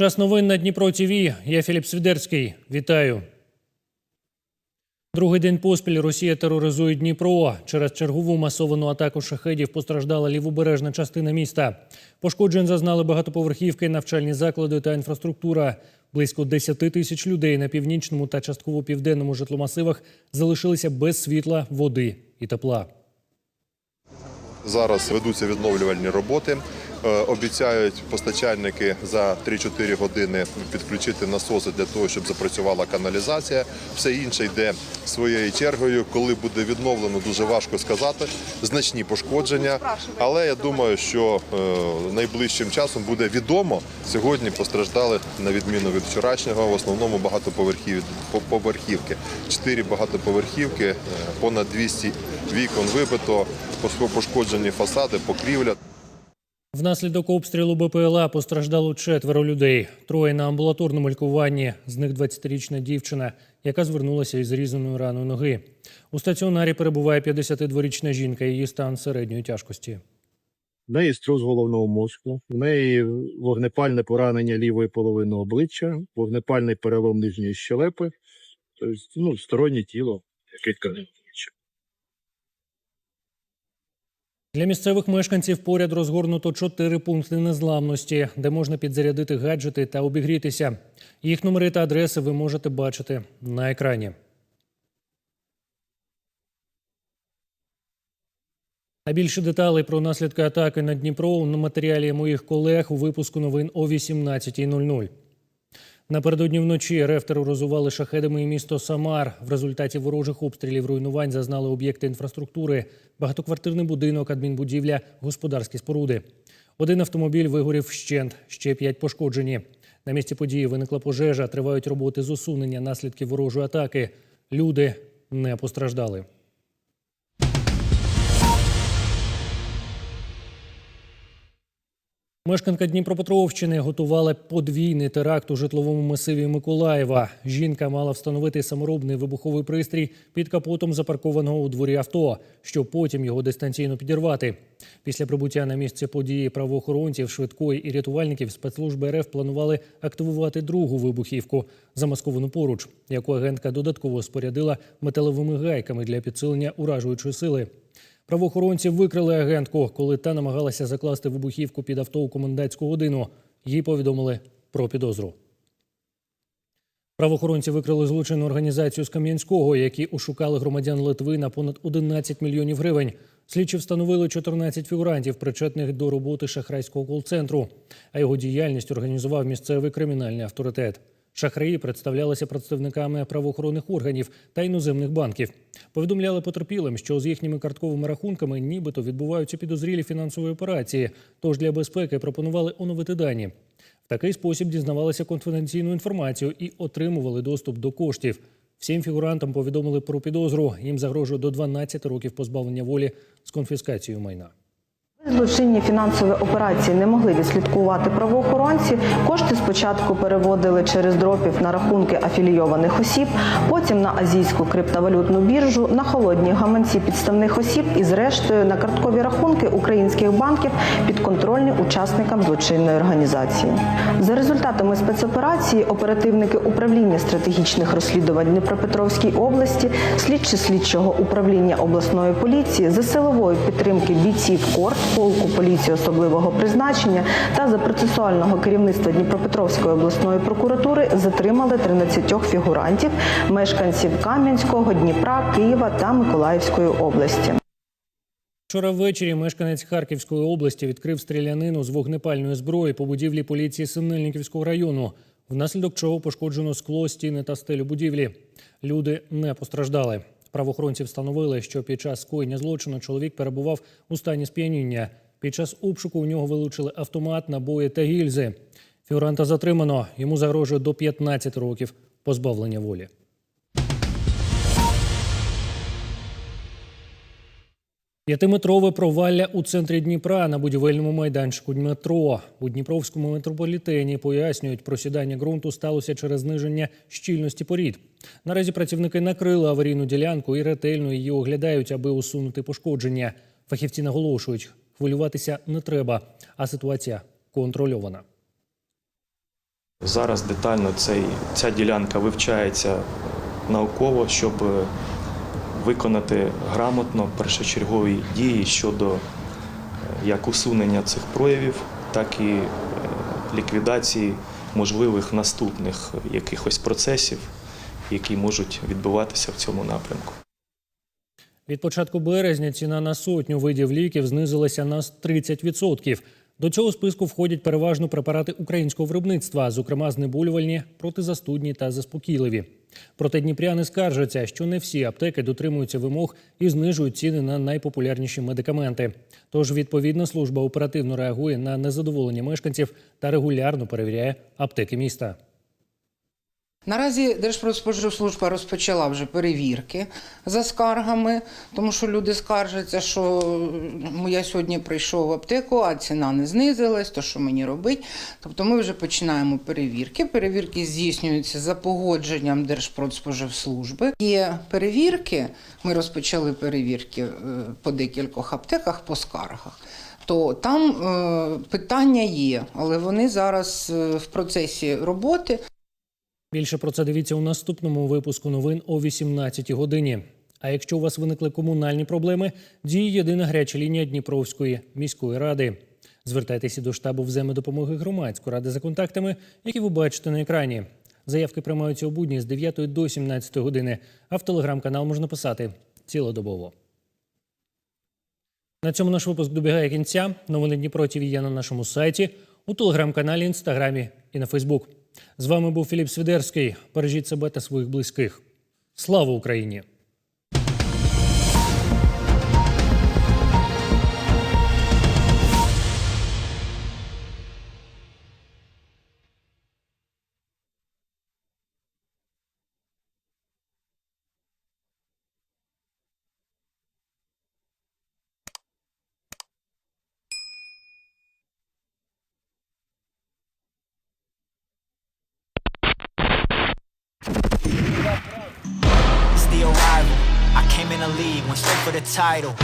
Час новин на Дніпро ТВ. Я Філіп Свідерський. Вітаю. Другий день поспіль Росія тероризує Дніпро. Через чергову масовану атаку шахедів постраждала лівобережна частина міста. Пошкоджень зазнали багатоповерхівки, навчальні заклади та інфраструктура. Близько 10 тисяч людей на північному та частково південному житломасивах залишилися без світла, води і тепла. Зараз ведуться відновлювальні роботи. Е, Обіцяють постачальники за 3-4 години підключити насоси для того, щоб запрацювала каналізація. Все інше йде своєю чергою. Коли буде відновлено, дуже важко сказати. Значні пошкодження. Але я думаю, що е, найближчим часом буде відомо. Сьогодні постраждали на відміну від вчорашнього, в основному багатоповерхів поверхівки. Чотири багатоповерхівки, е, понад 200 вікон вибито, пошкоджені фасади, покрівля. Внаслідок обстрілу БПЛА постраждало четверо людей. Троє на амбулаторному лікуванні. З них 20-річна дівчина, яка звернулася із різаною раною ноги. У стаціонарі перебуває 52-річна жінка. Її стан середньої тяжкості. В неї струс головного мозку, в неї вогнепальне поранення лівої половини обличчя, вогнепальний перелом нижньої щелепи, тобто ну, стороннє тіло, яке тканин обличчя. Для місцевих мешканців поряд розгорнуто чотири пункти незламності, де можна підзарядити гаджети та обігрітися. Їх номери та адреси ви можете бачити на екрані. А більше деталей про наслідки атаки на Дніпро на матеріалі моїх колег у випуску новин о 18.00. Напередодні вночі РФ тероризували шахедами і місто Самар. В результаті ворожих обстрілів руйнувань зазнали об'єкти інфраструктури, багатоквартирний будинок, адмінбудівля, господарські споруди. Один автомобіль вигорів вщент, ще п'ять пошкоджені. На місці події виникла пожежа. Тривають роботи з усунення наслідків ворожої атаки. Люди не постраждали. Мешканка Дніпропетровщини готувала подвійний теракт у житловому масиві Миколаєва. Жінка мала встановити саморобний вибуховий пристрій під капотом запаркованого у дворі авто, щоб потім його дистанційно підірвати. Після прибуття на місце події правоохоронців, швидкої і рятувальників спецслужби РФ планували активувати другу вибухівку, замасковану поруч, яку агентка додатково спорядила металевими гайками для підсилення уражуючої сили. Правоохоронці викрили агентку, коли та намагалася закласти вибухівку під авто у комендантську годину. Їй повідомили про підозру. Правоохоронці викрили злочинну організацію з Кам'янського, які ошукали громадян Литви на понад 11 мільйонів гривень. Слідчі встановили 14 фігурантів, причетних до роботи шахрайського кол-центру. А його діяльність організував місцевий кримінальний авторитет. Шахраї представлялися представниками правоохоронних органів та іноземних банків. Повідомляли потерпілим, що з їхніми картковими рахунками нібито відбуваються підозрілі фінансові операції. Тож для безпеки пропонували оновити дані. В такий спосіб дізнавалися конфіденційну інформацію і отримували доступ до коштів. Всім фігурантам повідомили про підозру. Їм загрожує до 12 років позбавлення волі з конфіскацією майна. Злочинні фінансові операції не могли відслідкувати правоохоронці. Кошти спочатку переводили через дропів на рахунки афілійованих осіб, потім на азійську криптовалютну біржу, на холодні гаманці підставних осіб і, зрештою, на карткові рахунки українських банків підконтрольні учасникам злочинної організації. За результатами спецоперації оперативники управління стратегічних розслідувань Дніпропетровській області, слідчі слідчого управління обласної поліції за силової підтримки бійців КОРТ полку поліції особливого призначення та за процесуального керівництва Дніпропетровської обласної прокуратури затримали 13 фігурантів, мешканців Кам'янського, Дніпра, Києва та Миколаївської області. Вчора ввечері мешканець Харківської області відкрив стрілянину з вогнепальної зброї по будівлі поліції Синельниківського району, внаслідок чого пошкоджено скло, стіни та стелю будівлі. Люди не постраждали. Правоохоронці встановили, що під час скоєння злочину чоловік перебував у стані сп'яніння. Під час обшуку у нього вилучили автомат, набої та гільзи. Фігуранта затримано. Йому загрожує до 15 років позбавлення волі. П'ятиметрове провалля у центрі Дніпра на будівельному майданчику Дмитро. У Дніпровському метрополітені пояснюють, просідання ґрунту сталося через зниження щільності порід. Наразі працівники накрили аварійну ділянку і ретельно її оглядають, аби усунути пошкодження. Фахівці наголошують, хвилюватися не треба, а ситуація контрольована. Зараз детально цей, ця ділянка вивчається науково, щоб е, виконати грамотно першочергові дії щодо е, як усунення цих проявів, так і е, ліквідації можливих наступних якихось процесів, які можуть відбуватися в цьому напрямку. Від початку березня ціна на сотню видів ліків знизилася на 30%. До цього списку входять переважно препарати українського виробництва, зокрема знеболювальні, протизастудні та заспокійливі. Проте дніпряни скаржаться, що не всі аптеки дотримуються вимог і знижують ціни на найпопулярніші медикаменти. Тож відповідна служба оперативно реагує на незадоволення мешканців та регулярно перевіряє аптеки міста. Наразі Держпродспоживслужба розпочала вже перевірки за скаргами, тому що люди скаржаться, що я сьогодні прийшов в аптеку, а ціна не знизилась, то що мені робити. Тобто ми вже починаємо перевірки. Перевірки здійснюються за погодженням Держпродспоживслужби. Є перевірки, ми розпочали перевірки е, по декількох аптеках по скаргах. То там е, питання є, але вони зараз е, в процесі роботи. Більше про це дивіться у наступному випуску новин о 18 годині. А якщо у вас виникли комунальні проблеми, діє єдина гаряча лінія Дніпровської міської ради. Звертайтеся до штабу взаємодопомоги громадської ради за контактами, які ви бачите на екрані. Заявки приймаються у будні з 9 до 17 години, а в телеграм-канал можна писати цілодобово. На цьому наш випуск добігає кінця. Новини Дніпро ТВ є на нашому сайті, у телеграм-каналі, інстаграмі і на Фейсбук. З вами був Філіп Свідерський. Бережіть себе та своїх близьких. Слава Україні! In the league, went straight for the title.